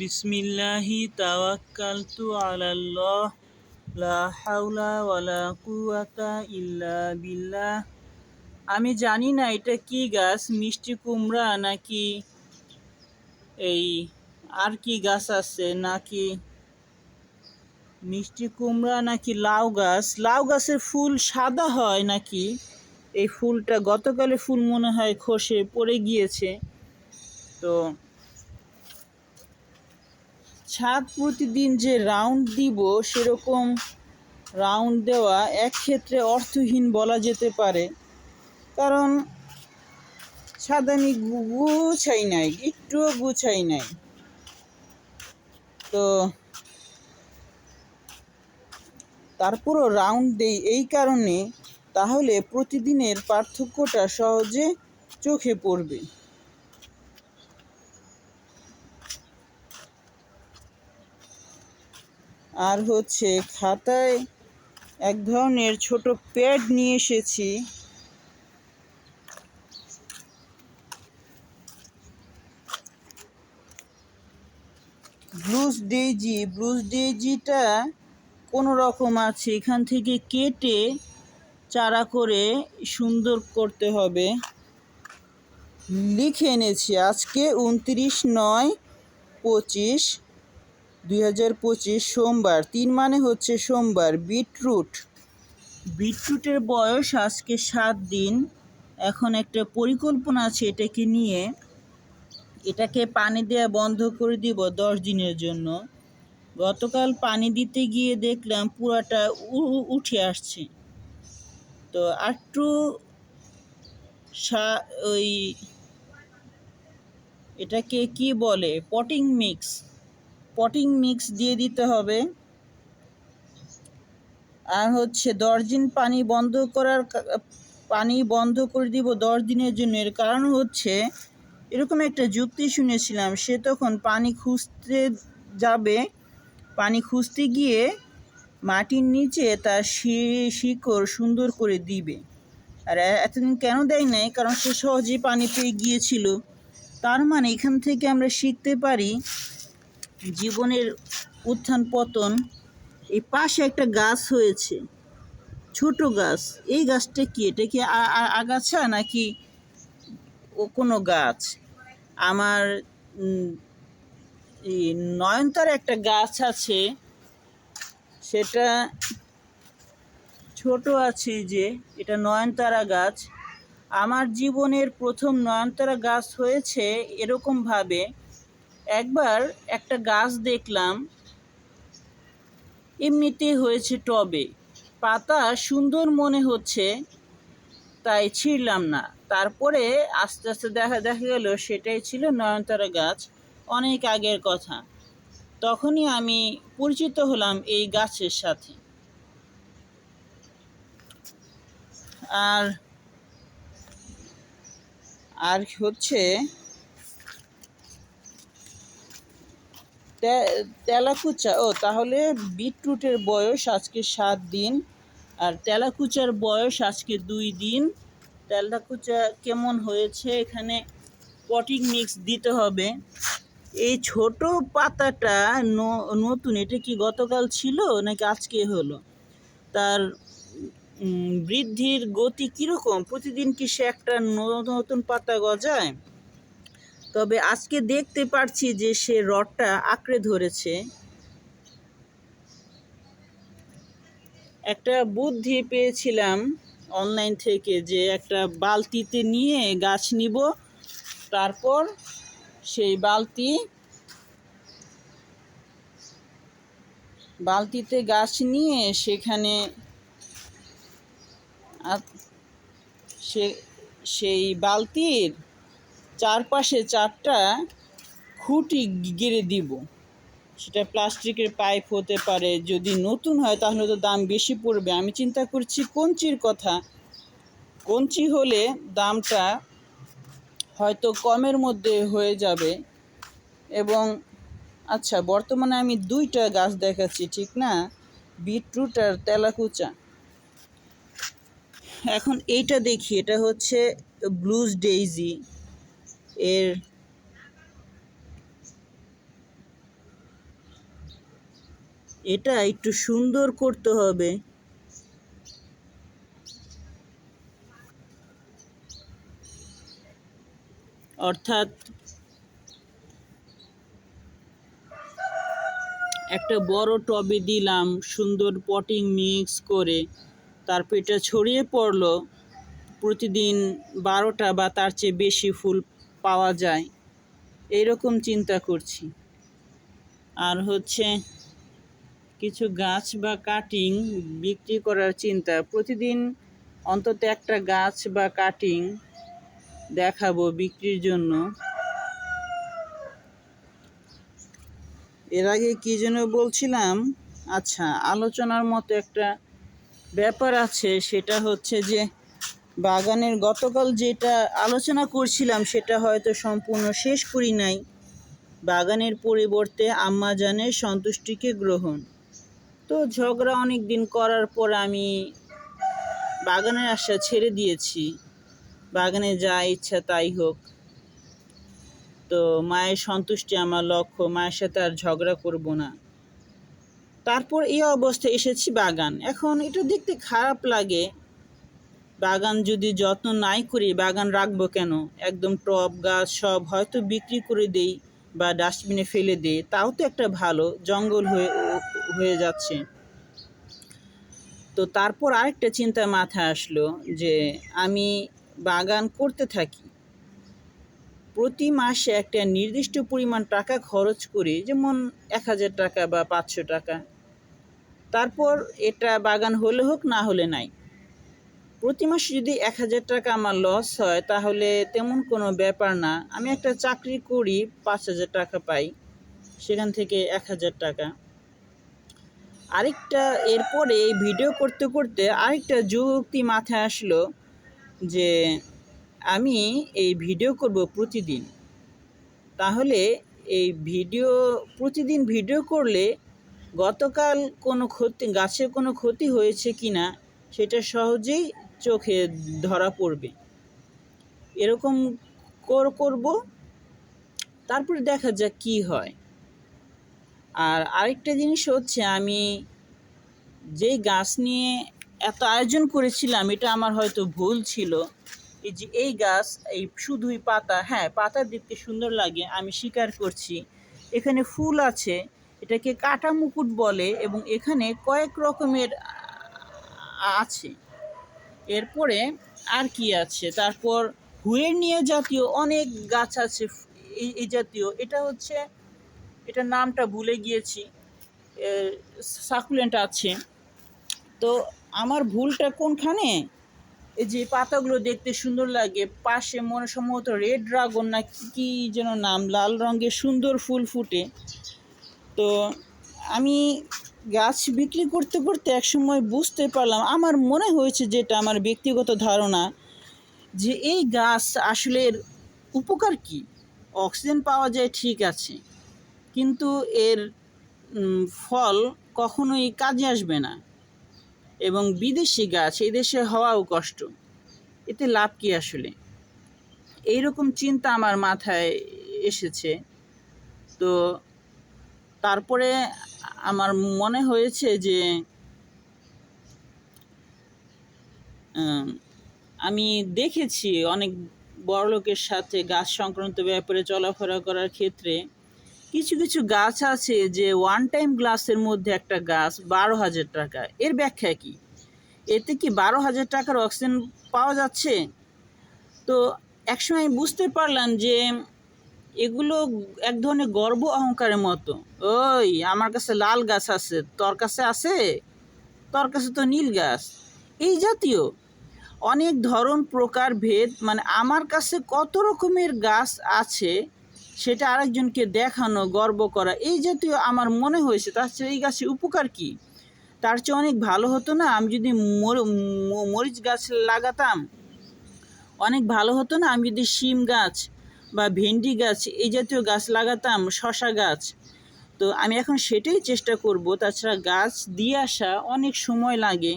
বিসমিল্লাহি তাওয়াক্কালতু আলাল্লাহ, লা হাওলা ওয়ালা কুওয়াতা ইল্লা বিল্লাহ। আমি জানি না এটা কি গাছ, মিষ্টি কুমড়া নাকি এই আর কি গাছ আছে নাকি মিষ্টি কুমড়া নাকি লাউ গাছ। লাউ গাছের ফুল সাদা হয় নাকি? এই ফুলটা গতকালে ফুল মনে হয় খসে পড়ে গিয়েছে। তো ছাদ প্রতিদিন যে রাউন্ড দিব, সেরকম রাউন্ড দেওয়া এক ক্ষেত্রে অর্থহীন বলা যেতে পারে। কারণ ছাদ আমি গুছাই নাই, একটুও গুছাই নাই। তো তারপরও রাউন্ড দেই এই কারণে, তাহলে প্রতিদিনের পার্থক্যটা সহজে চোখে পড়বে। আর হচ্ছে খাতায় এক ধরনের ছোট প্যাড নিয়ে এসেছি। ব্লুজ ডেজি ব্লুজ ডেজিটা কোনো রকম আছে, এখান থেকে কেটে চারা করে সুন্দর করতে হবে। লিখে এনেছি, আজকে উনত্রিশ নয় পঁচিশ। দুই হাজার পঁচিশ সোমবার, তিন মানে হচ্ছে সোমবার, বিটরুট। বিটরুটের বয়স আজকে সাত দিন। এখন একটা পরিকল্পনা আছে এটাকে নিয়ে। এটাকে পানি দেওয়া বন্ধ করে দিব দশ দিনের জন্য। গতকাল পানি দিতে গিয়ে দেখলাম পুরাটা উঠে আসছে। তো একটু ওই এটাকে কি বলে? Potting mix. পটিং মিক্স দিয়ে দিতে হবে। আর হচ্ছে দশ দিন পানি বন্ধ করার পানি বন্ধ করে দিব দশ দিনের জন্য। এর কারণ হচ্ছে, এরকম একটা যুক্তি শুনেছিলাম, সে তখন পানি খুঁজতে যাবে। পানি খুঁজতে গিয়ে মাটির নিচে তার শিকড় সুন্দর করে দিবে। আর এতদিন কেন দেয় নাই? কারণ সে সহজেই পানি পেয়ে গিয়েছিল। তার মানে এখান থেকে আমরা শিখতে পারি জীবনের উত্থান পতন, এই পাশে একটা গাছ হয়েছে, ছোট গাছ। এই গাছটা কি? এটা কি আগাছা নাকি ও কোনো গাছ? আমার এই নয়নতার একটা গাছ আছে, সেটা ছোট আছে যে, এটা নয়নতারা গাছ। আমার জীবনের প্রথম নয়নতারা গাছ হয়েছে এরকমভাবে একবার একটা গাছ দেখলাম এমনিতে হয়েছে টবে। পাতা সুন্দর মনে হচ্ছে, তাই ছিঁড়লাম না। তারপরে আস্তে আস্তে দেখা দেখা গেল সেটাই ছিল নয়নতারা গাছ, অনেক আগের কথা। তখনই আমি পরিচিত হলাম এই গাছের সাথে। আর আর হচ্ছে তেলাকুচা, ও, তাহলে বিটরুটের বয়স আজকে সাত দিন, আর তেলাকুচার বয়স আজকে দুই দিন। তেলাকুচা কেমন হয়েছে? এখানে পটিং মিক্স দিতে হবে। এই ছোট পাতাটা নতুন, এটা কি গতকাল ছিল নাকি আজকে হলো? তার বৃদ্ধির গতি কীরকম? প্রতিদিন কি সে একটা নতুন পাতা গজায়? তবে আজকে দেখতে পারছি যে সে রডটা আঁকড়ে ধরেছে। একটা বুদ্ধি পেয়েছিলাম অনলাইন থেকে যে একটা বালতিতে নিয়ে গাছ নিব, তারপর সেই বালতি বালতিতে গাছ নিয়ে সেখানে সে সেই বালতির চারপাশে চারটা খুঁটি গেড়ে দিব। সেটা প্লাস্টিকের পাইপ হতে পারে, যদি নতুন হয় তাহলে তো দাম বেশি পড়বে। আমি চিন্তা করছি কঞ্চির কথা। কঞ্চি হলে দামটা হয়তো কমের মধ্যে হয়ে যাবে। এবং আচ্ছা বর্তমানে আমি দুইটা গাছ দেখাচ্ছি, ঠিক না? বিটরুট আর তেলাকুচা। এখন এইটা দেখি, এটা হচ্ছে ব্লুজ ডেইজি। এর এটা একটু সুন্দর করতে হবে। অর্থাৎ একটা বড় টবে দিলাম, সুন্দর পটিং মিক্স করে তারপর এটা ছড়িয়ে পড়ল। প্রতিদিন বারোটা বা তার চেয়ে বেশি ফুল পাওয়া যায়। এইরকম চিন্তা করছি। আর হচ্ছে কিছু গাছ বা কাটিং বিক্রি করার চিন্তা। প্রতিদিন অন্তত একটা গাছ বা কাটিং দেখাবো বিক্রির জন্য। এর আগে কি যেন বলছিলাম? আচ্ছা আলোচনার মতো একটা ব্যাপার আছে। সেটা হচ্ছে যে বাগানের গতকাল যেটা আলোচনা করছিলাম, সেটা হয়তো সম্পূর্ণ শেষ করি নাই। বাগানের পরিবর্তে আম্মা জানের সন্তুষ্টিকে গ্রহণ। তো ঝগড়া অনেক দিন করার পর আমি বাগানের আশা ছেড়ে দিয়েছি। বাগানে যা ইচ্ছা তাই হোক। তো মায়ের সন্তুষ্টি আমার লক্ষ্য, মায়ের সাথে আর ঝগড়া করব না। তারপর এই অবস্থায় এসেছি বাগান। এখন এটা দেখতে খারাপ লাগে। বাগান যদি যত্ন নাই করি, বাগান রাখব কেন? একদম টব গাছ সব হয়তো বিক্রি করে দেই বা ডাস্টবিনে ফেলে দেই, তাও তো একটা ভালো, জঙ্গল হয়ে হয়ে যাচ্ছে। তো তারপর আরেকটা চিন্তা মাথায় আসলো যে আমি বাগান করতে থাকি। প্রতি মাসে একটা নির্দিষ্ট পরিমাণ টাকা খরচ করি, যেমন এক হাজার টাকা বা পাঁচশো টাকা। তারপর এটা বাগান হলে হোক না হলে নাই। প্রতি মাসে যদি এক হাজার টাকা আমার লস হয়, তাহলে তেমন কোনো ব্যাপার না। আমি একটা চাকরি করি, পাঁচ হাজার টাকা পাই। সেখান থেকে এক হাজার টাকা। আরেকটা, এরপরে এই ভিডিও করতে করতে আরেকটা যুক্তি মাথায় আসলো যে, আমি এই ভিডিও করব প্রতিদিন। তাহলে এই ভিডিও প্রতিদিন ভিডিও করলে গতকাল কোনো ক্ষতি, গাছের কোনো ক্ষতি হয়েছে কি না সেটা সহজেই চোখে ধরা পড়বে। এরকম কর করব, তারপরে দেখা যাক কি হয়। আর আরেকটা জিনিস হচ্ছে, আমি যেই গাছ নিয়ে এত আয়োজন করেছিলাম, এটা আমার হয়তো ভুল ছিল। এই যে এই গাছ, এই শুধুই পাতা হ্যাঁ পাতা দেখতে সুন্দর লাগে, আমি স্বীকার করছি। এখানে ফুল আছে, এটাকে কাটা মুকুট বলে, এবং এখানে কয়েক রকমের আছে। এরপরে আর কি আছে? তারপর হুয়ের নিয়ে জাতীয় অনেক গাছ আছে এই জাতীয়। এটা হচ্ছে, এটার নামটা ভুলে গিয়েছি। সাকুলেন্ট আছে। তো আমার ভুলটা কোনখানে? এই যে পাতাগুলো দেখতে সুন্দর লাগে। পাশে মনে সম্ভবত রেড ড্রাগন না কী যেন নাম, লাল রঙের সুন্দর ফুল ফুটে। তো আমি গাছ বিক্রি করতে করতে একসময় বুঝতে পারলাম, আমার মনে হয়েছে যেটা আমার ব্যক্তিগত ধারণা, যে এই গাছ আসলে উপকার কি? অক্সিজেন পাওয়া যায় ঠিক আছে, কিন্তু এর ফল কখনোই কাজে আসবে না। এবং বিদেশি গাছ এই দেশে হওয়াও কষ্ট, এতে লাভ কি আসলে? এইরকম চিন্তা আমার মাথায় এসেছে। তো তারপরে আমার মনে হয়েছে যে, আমি দেখেছি অনেক বড়লোকের সাথে গাছ সংক্রান্ত ব্যাপারে চলাফেরা করার ক্ষেত্রে কিছু কিছু গাছ আছে যে ওয়ান টাইম গ্লাসের মধ্যে একটা গাছ বারো হাজার টাকা। এর ব্যাখ্যা কি? এতে কি বারো হাজার টাকার অক্সিজেন পাওয়া যাচ্ছে? তো একসময় বুঝতে পারলাম যে এগুলো এক ধরনের গর্ব অহংকারের মতো। ওই, আমার কাছে লাল গাছ আছে, তোর কাছে আছে? তোর কাছে তো নীল গাছ। এই জাতীয় অনেক ধরন, প্রকার, ভেদ মানে আমার কাছে কত রকমের গাছ আছে সেটা আরেকজনকে দেখানো, গর্ব করা, এই জাতীয় আমার মনে হয়েছে। তার চেয়ে এই গাছের উপকার কি? তার চেয়ে অনেক ভালো হতো না, আমি যদি মরিচ গাছ লাগাতাম? অনেক ভালো হতো না, আমি যদি শিম গাছ বা ভেন্ডি গাছ, এই জাতীয় গাছ লাগাতাম, শশা গাছ। তো আমি এখন সেটাই চেষ্টা করব। তাছাড়া গাছ দিয়ে আসা অনেক সময় লাগে।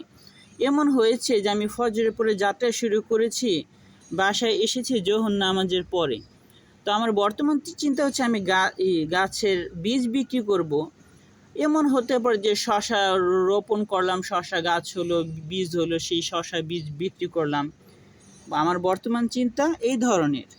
এমন হয়েছে যে আমি ফজরের পরে যাত্রা শুরু করেছি, বাসায় এসেছি জোহর নামাজের পরে। তো আমার বর্তমান চিন্তা হচ্ছে আমি গাছের বীজ বিক্রি করব। এমন হতে পারে যে শশা রোপণ করলাম, শশা গাছ হলো, বীজ হলো, সেই শশা বীজ বিক্রি করলাম। আমার বর্তমান চিন্তা এই ধরনের।